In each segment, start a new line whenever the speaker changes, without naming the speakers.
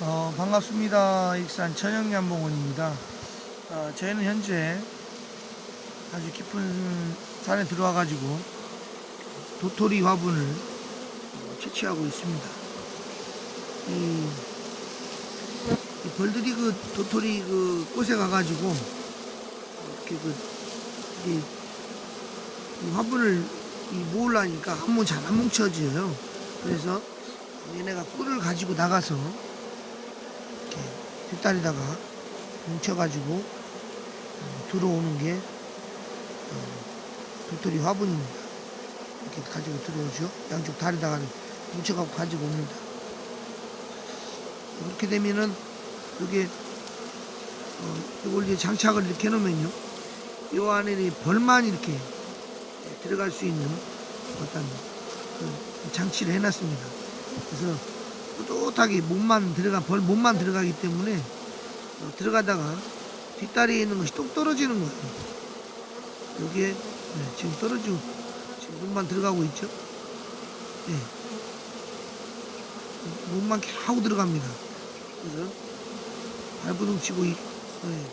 어, 반갑습니다. 익산 천영양봉원입니다. 어, 저희는 현재 아주 깊은 산에 들어와 가지고 도토리 화분을 어, 채취하고 있습니다. 이, 이 벌들이 그 도토리 그 꽃에 가가지고 이렇게 그 이, 이 화분을 이 모으려니까 한 번 잘 안 뭉쳐져요. 그래서 얘네가 꿀을 가지고 나가서 뒷다리다가 뭉쳐가지고 어, 들어오는 게 어, 도토리 화분입니다. 이렇게 가지고 들어오죠. 양쪽 다리다가 뭉쳐갖고 가지고 옵니다. 이렇게 되면은 이게 어, 이걸 이제 장착을 이렇게 해놓으면요. 이 안에 이 벌만 이렇게 들어갈 수 있는 어떤 그 장치를 해놨습니다. 그래서 뚜렷하게 몸만 들어가 벌 몸만 들어가기 때문에 어, 들어가다가 뒷다리에 있는 것이 똑 떨어지는 거예요. 여기에 네, 지금 떨어지고 지금 몸만 들어가고 있죠. 네. 몸만 겨우 들어갑니다. 그래서 발부둥 치고 이- 네.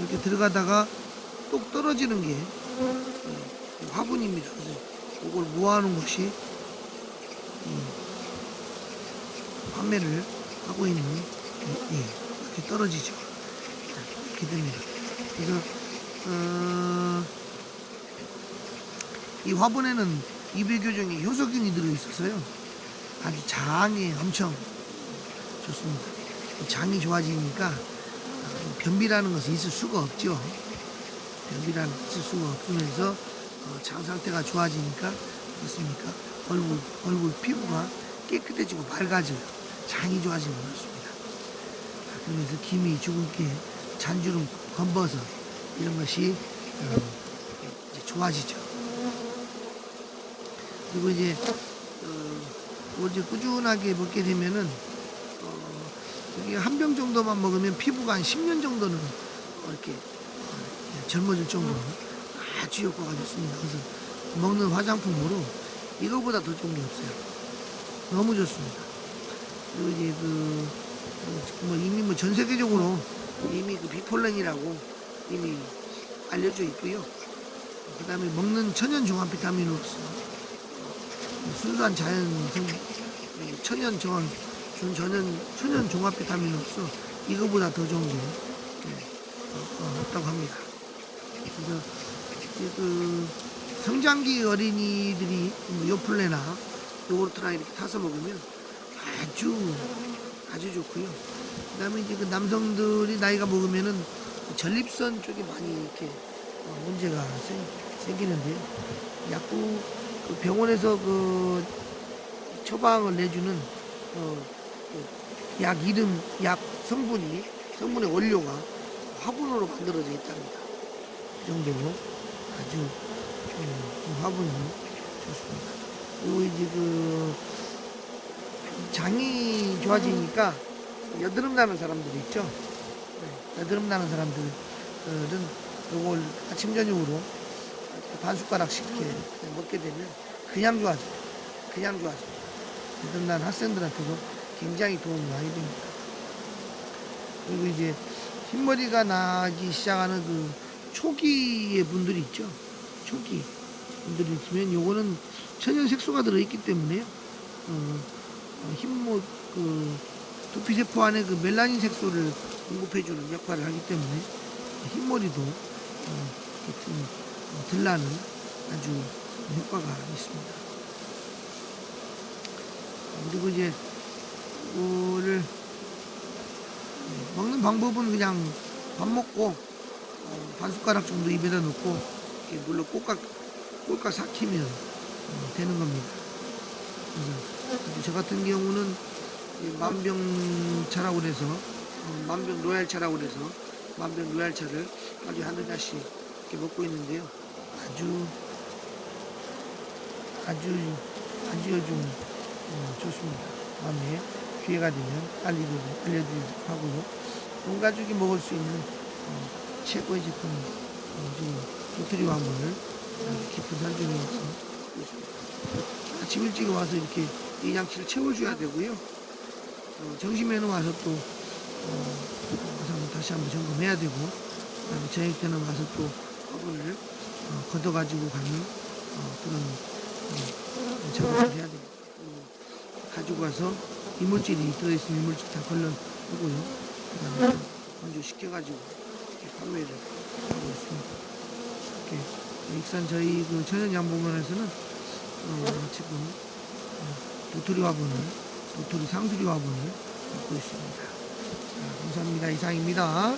이렇게 들어가다가 똑 떨어지는 게 네, 화분입니다. 그래서 이걸 모아놓은 것이 이 판매를 하고 있는 예, 예, 이렇게 떨어지죠. 이렇게 됩니다. 그래서 어, 이 화분에는 이배 교정에 효소균이 들어 있어서요. 아주 장에 엄청 좋습니다. 이 장이 좋아지니까 어, 변비라는 것이 있을 수가 없죠. 변비라는 있을 수가 없으면서 어, 장 상태가 좋아지니까 그렇습니까? 얼굴 얼굴 피부가 깨끗해지고 밝아져요. 장이 좋아지면 그렇습니다. 아, 그러면서 김이 죽은게 잔주름 검버섯 이런 것이 어, 좋아지죠. 그리고 이제 어, 이제 꾸준하게 먹게 되면은 어, 이게 한 병 정도만 먹으면 피부가 한 10년 정도는 어, 이렇게 어, 젊어질 정도로 아주 효과가 좋습니다. 그래서 먹는 화장품으로 이거보다 더 좋은 게 없어요. 너무 좋습니다. 그리고 이제 그, 어, 뭐 이미 뭐 전 세계적으로 이미 그 비폴렌이라고 이미 알려져 있고요. 그 다음에 먹는 천연 종합 비타민으로서 순수한 자연 성, 이 천연 전- 천연, 천연 종합 비타민으로서 이거보다 더 좋은 게 예, 어, 어, 없다고 합니다. 그래서 그 성장기 어린이들이 뭐 요플레나 요구르트나 이렇게 타서 먹으면 아주 아주 좋고요. 그다음에 이제 그 남성들이 나이가 먹으면은 전립선 쪽에 많이 이렇게 어, 문제가 생, 생기는데요. 약국 그 병원에서 그 처방을 내주는 어, 그약 이름 약 성분이 성분의 원료가 화분으로 만들어져 있답니다. 그 정도로 아주 음, 화분이 좋습니다. 그리고 이제 그 장이 좋아지니까 여드름 나는 사람들이 있죠. 네, 여드름 나는 사람들은 이걸 아침 저녁으로 반 숟가락씩 이렇게 먹게 되면 그냥 좋아져요. 그냥 좋아져요. 여드름 나는 학생들한테도 굉장히 도움이 많이 됩니다. 그리고 이제 흰머리가 나기 시작하는 그 초기의 분들이 있죠. 초기 분들이 있으면 요거는 천연 색소가 들어있기 때문에요. 어, 어, 흰모 그 두피세포 안에 그 멜라닌 색소를 공급해주는 역할을 하기 때문에 흰머리도 어, 좀, 어, 들나는 아주 효과가 있습니다. 그리고 이제 이거를 네, 먹는 방법은 그냥 밥 먹고 어, 반 숟가락 정도 입에다 넣고 이렇게 물로 꼴깍 꼴깍 삭히면 어, 되는 겁니다. 그래서 저 같은 경우는 이 만병차라고 그래서 어, 만병 로얄차라고 그래서 만병 로얄차를 아주 한두 잔씩 이렇게 먹고 있는데요. 아주 아주 아주 요즘 어, 좋습니다. 다음에 기회가 되면 알려드리도록 알려드리도록 하고요. 온 가족이 먹을 수 있는 어, 최고의 제품 어, 지금 화물을 아주 깊은 산중에서 있습니다. 아침 일찍 와서 이렇게 이 양치를 채워줘야 되고요. 어, 정심에는 와서 또 어, 와서 다시 한번 점검해야 되고 그다음에 저녁 때는 와서 또 화분을 어, 걷어 가지고 가는 어, 그런 어, 작업을 해야 되고 그리고 가지고 가서 이물질이 들어있으면 이물질 다 걸러내고요 그다음에 또 건조시켜가지고 이렇게 판매를 하고 있습니다. 이렇게 익산 저희 그 천연 양봉원에서는 어, 지금 어, 도토리 화분을 도토리 상수리 화분을 갖고 있습니다. 자, 감사합니다. 이상입니다.